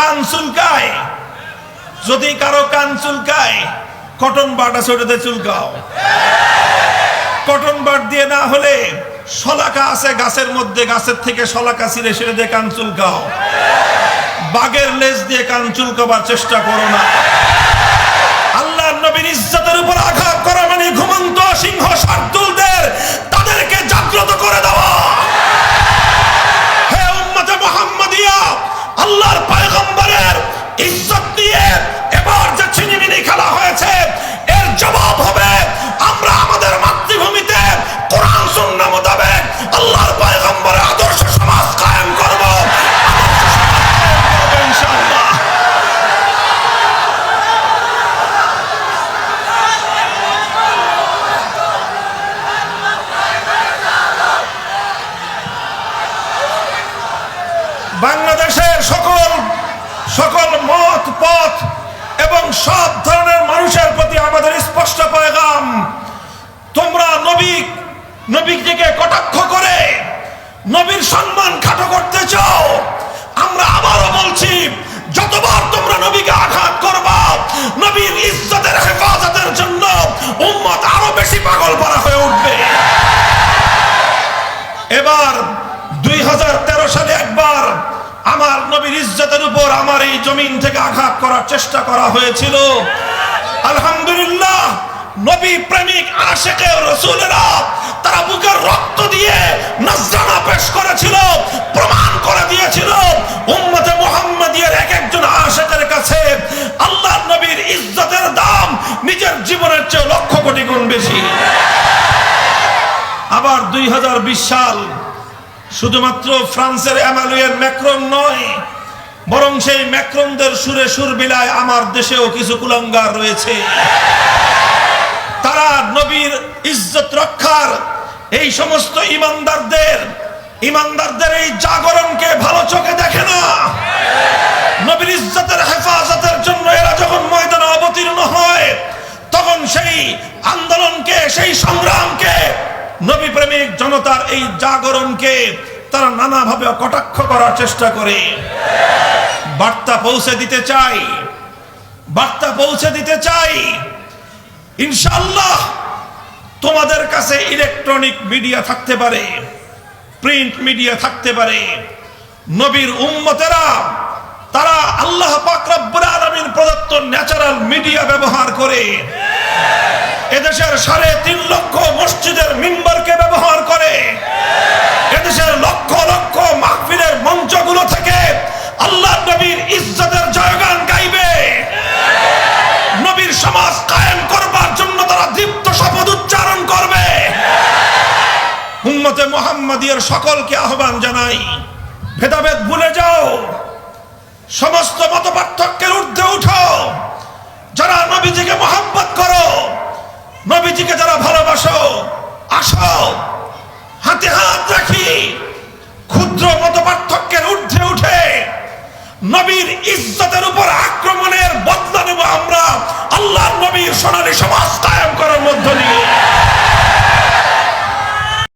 কান চুলকায়। যদি কারও কান চুলকায়, কটন বাট আছে ওটাতে চুলকাও। কটন বাট দিয়ে না হলে শলাকা আছে গাছের মধ্যে, গাছের থেকে শলাকা ছিঁড়ে সেটা দিয়ে কান চুলকাও। বাগের লেজ দিয়ে কান চুলকাবার চেষ্টা করো না। আল্লাহর নবীর ইজ্জতের উপর আঘাত করা মানে ঘুমন্ত বাংলাদেশের সকল সকল মত, পথ এবং সব ধরনের মানুষের প্রতি আমাদের স্পষ্ট পয়গাম, তোমরা নবী, নবীজিকে কটাক্ষ করে নবীর সম্মান খাটো করতে চাও, আমরা আবারও বলছি, যতবার তোমরা নবীকে আঘাত করবা, নবীর ইজ্জতের হেফাজতের জন্য উম্মত আরও বেশি পাগল পারা হয়ে উঠবে। এবার দুই সালে একবার আমার নবীর ইজ্জতের উপর আমার এই জমিন থেকে আঘাত করার চেষ্টা করা হয়েছিল। আলহামদুলিল্লাহ, নবী প্রেমিক আশেকে রসুলেরা তারা বুকের রক্ত দিয়ে নজরানা পেশ করেছিল, প্রমাণ করে দিয়েছিল উম্মতে মুহাম্মাদিয়ার এক একজন আশেকের কাছে আল্লাহ নবীর ইজ্জতের দাম নিজের জীবনের চেয়ে লক্ষ কোটি গুণ বেশি। আবার দুই হাজার বিশ সাল শুধুমাত্র ফ্রান্সের এমালুয়ের ম্যাক্রন নয়, বরং সেই ম্যাক্রনদের সুরে সুর বিলায় আমার দেশেও কিছু কুলঙ্গার রয়েছে। তারা নবীর ইজ্জত রক্ষার এই সমস্ত ইমানদারদের ইমানদারদের এই জাগরণকে ভালো চোখে দেখে না। নবীর ইজ্জতের হেফাজতের জন্য এরা যখন ময়দানে অবতীর্ণ হয়, তখন সেই আন্দোলনকে, সেই সংগ্রামকে নবী প্রেমিক জনতার এই জাগরণকে তারা নানাভাবে কটাক্ষ করার চেষ্টা করে। বার্তা পৌঁছে দিতে চাই। বার্তা পৌঁছে দিতে চাই। ইনশাল্লাহ তোমাদের কাছে ইলেকট্রনিক মিডিয়া থাকতে পারে, প্রিন্ট মিডিয়া থাকতে পারে। নবীর উম্মতেরা, তারা আল্লাহ পাক রব্বুল আলামিন প্রদত্ত ন্যাচারাল মিডিয়া ব্যবহার করে এদেশের সাড়ে তিন লক্ষ মসজিদের মিম্বরকে ব্যবহার করে। এদেশের লক্ষ লক্ষ মাহফিলের মঞ্চগুলো থেকে আল্লাহ নবীর ইজ্জতের জয়গান গাইবে। নবীর সমাজ কায়েম করবার জন্য তারা দীপ্ত শপথ উচ্চারণ করবে। উম্মতে মোহাম্মদিয়ার সকলকে আহ্বান জানাই, ভেদাভেদ ভুলে যাও, সমস্ত মত পার্থক্যের ঊর্ধ্বে উঠো যারা নবীজিকে মহাব্বত করো নবীজিকে যারা ভালোবাসো, আসো, হাতে হাত রাখি। ক্ষুদ্র মত পার্থক্যের ঊর্ধ্বে উঠে নবীর ইজ্জতের উপর আক্রমণের